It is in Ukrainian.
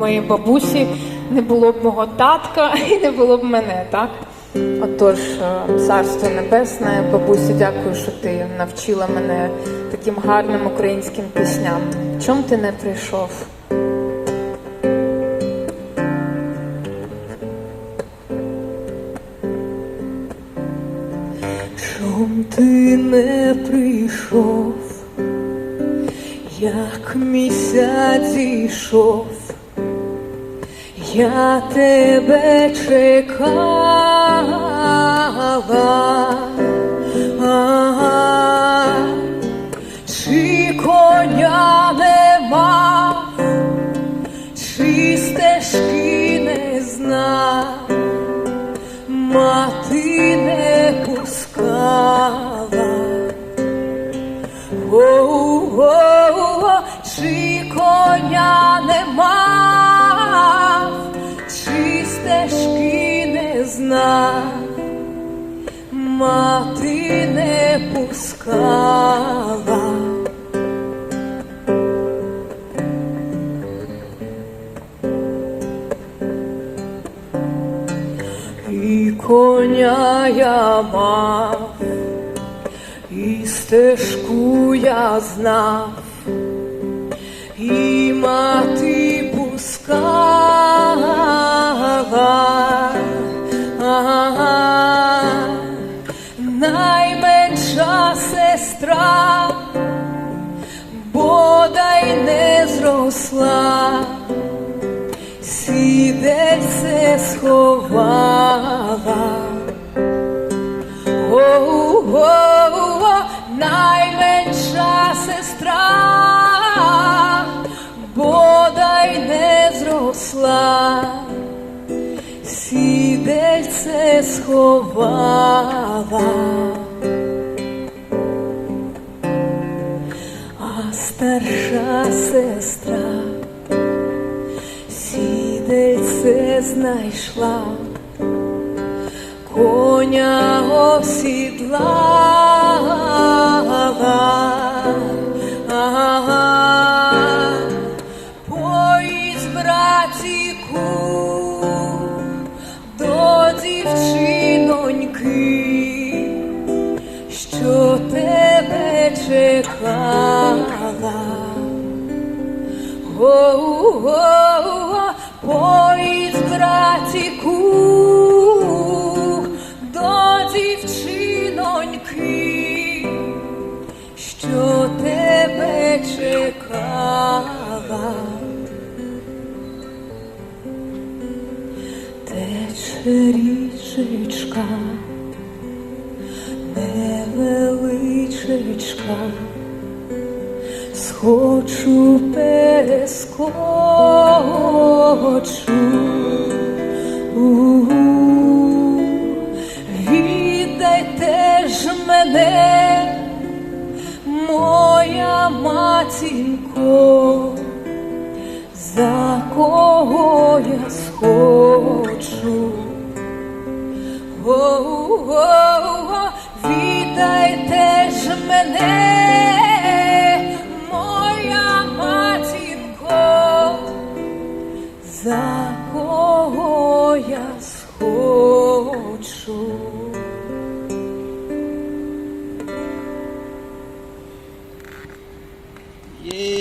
моєї бабусі, не було б мого татка і не було б мене, так? Отож, е, царство небесне, бабусі, дякую, що ти навчила мене таким гарним українським пісням. Чом ти не прийшов? Чом ти не прийшов, як місяць зійшов, я тебе чекала, Ага. чи коня чи стежки не знав знав, мати не пускала. І коня я мав, і стежку я знав, і мати Найменша сестра, бодай не зросла сідельце сховала. Найменша сестра, бодай не зросла, сідельце сховала. Сестра сідельце знайшла, коня осідлала. Ага. Поїзд, братіку, до дівчиноньки, що тебе чекала. О-о-о, поїзд, братіку, до дівчиноньки, що тебе чекала. Тече річечка, невеличечка, схочу перескочу. Віддайте ж мене, моя матінко, за кого я схочу. О-о-о, віддайте ж мене, за кого я схочу. Yeah.